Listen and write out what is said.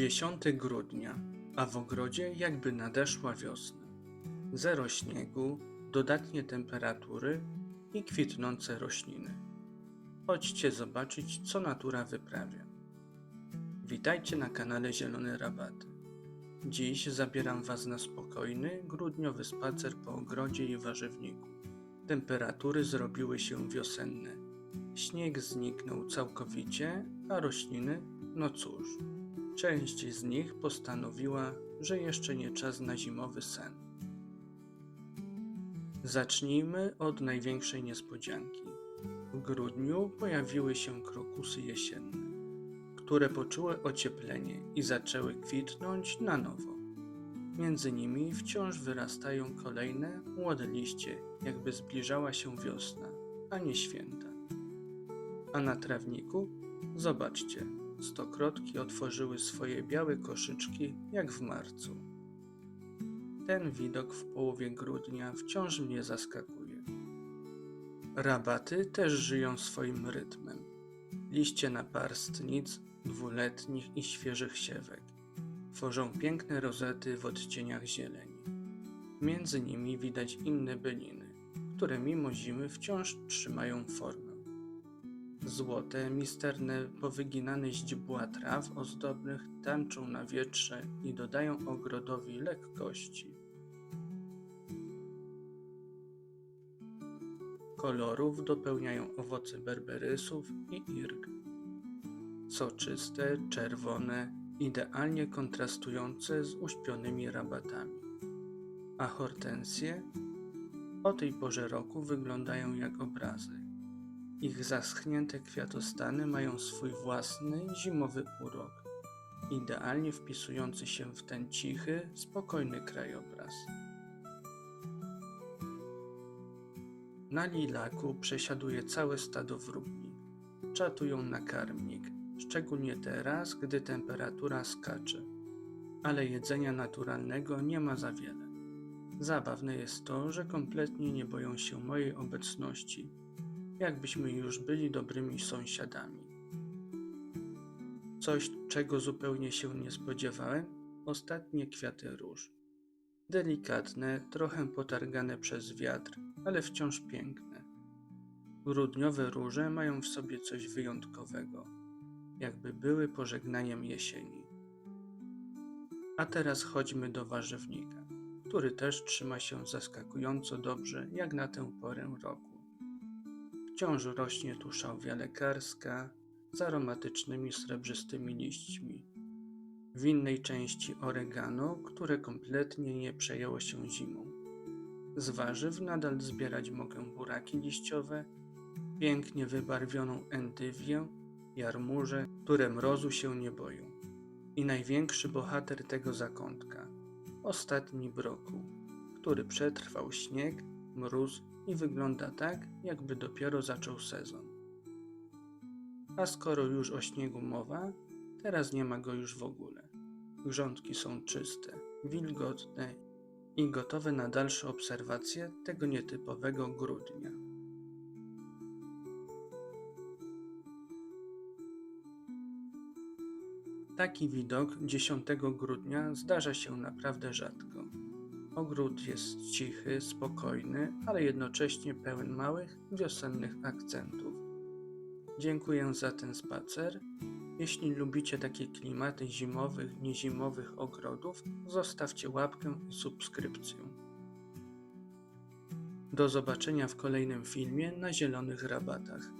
10 grudnia, a w ogrodzie jakby nadeszła wiosna. Zero śniegu, dodatnie temperatury i kwitnące rośliny. Chodźcie zobaczyć, co natura wyprawia. Witajcie na kanale Zielone Rabaty. Dziś zabieram Was na spokojny, grudniowy spacer po ogrodzie i warzywniku. Temperatury zrobiły się wiosenne. Śnieg zniknął całkowicie, a rośliny, no cóż, część z nich postanowiła, że jeszcze nie czas na zimowy sen. Zacznijmy od największej niespodzianki. W grudniu pojawiły się krokusy jesienne, które poczuły ocieplenie i zaczęły kwitnąć na nowo. Między nimi wciąż wyrastają kolejne młode liście, jakby zbliżała się wiosna, a nie święta. A na trawniku, zobaczcie, stokrotki otworzyły swoje białe koszyczki jak w marcu. Ten widok w połowie grudnia wciąż mnie zaskakuje. Rabaty też żyją swoim rytmem. Liście naparstnic, dwuletnich i świeżych siewek tworzą piękne rozety w odcieniach zieleni. Między nimi widać inne byliny, które mimo zimy wciąż trzymają formę. Złote, misterne, powyginane źdźbła traw ozdobnych tańczą na wietrze i dodają ogrodowi lekkości. Kolorów dopełniają owoce berberysów i irg. Soczyste, czerwone, idealnie kontrastujące z uśpionymi rabatami. A hortensje o tej porze roku wyglądają jak obrazy. Ich zaschnięte kwiatostany mają swój własny zimowy urok, idealnie wpisujący się w ten cichy, spokojny krajobraz. Na lilaku przesiaduje całe stado wróbli. Czatują na karmnik, szczególnie teraz, gdy temperatura skacze. Ale jedzenia naturalnego nie ma za wiele. Zabawne jest to, że kompletnie nie boją się mojej obecności, jakbyśmy już byli dobrymi sąsiadami. Coś, czego zupełnie się nie spodziewałem, ostatnie kwiaty róż. Delikatne, trochę potargane przez wiatr, ale wciąż piękne. Grudniowe róże mają w sobie coś wyjątkowego, jakby były pożegnaniem jesieni. A teraz chodźmy do warzywnika, który też trzyma się zaskakująco dobrze jak na tę porę roku. Wciąż rośnie tu lekarska z aromatycznymi srebrzystymi liśćmi. W innej części oregano, które kompletnie nie przejęło się zimą. Z warzyw nadal zbierać mogę buraki liściowe, pięknie wybarwioną endywię, jarmuże, które mrozu się nie boją. I największy bohater tego zakątka, ostatni brokuł, który przetrwał śnieg, mróz i wygląda tak, jakby dopiero zaczął sezon. A skoro już o śniegu mowa, teraz nie ma go już w ogóle. Grządki są czyste, wilgotne i gotowe na dalsze obserwacje tego nietypowego grudnia. Taki widok 10 grudnia zdarza się naprawdę rzadko. Ogród jest cichy, spokojny, ale jednocześnie pełen małych, wiosennych akcentów. Dziękuję za ten spacer. Jeśli lubicie takie klimaty zimowych, niezimowych ogrodów, zostawcie łapkę i subskrypcję. Do zobaczenia w kolejnym filmie na Zielonych Rabatach.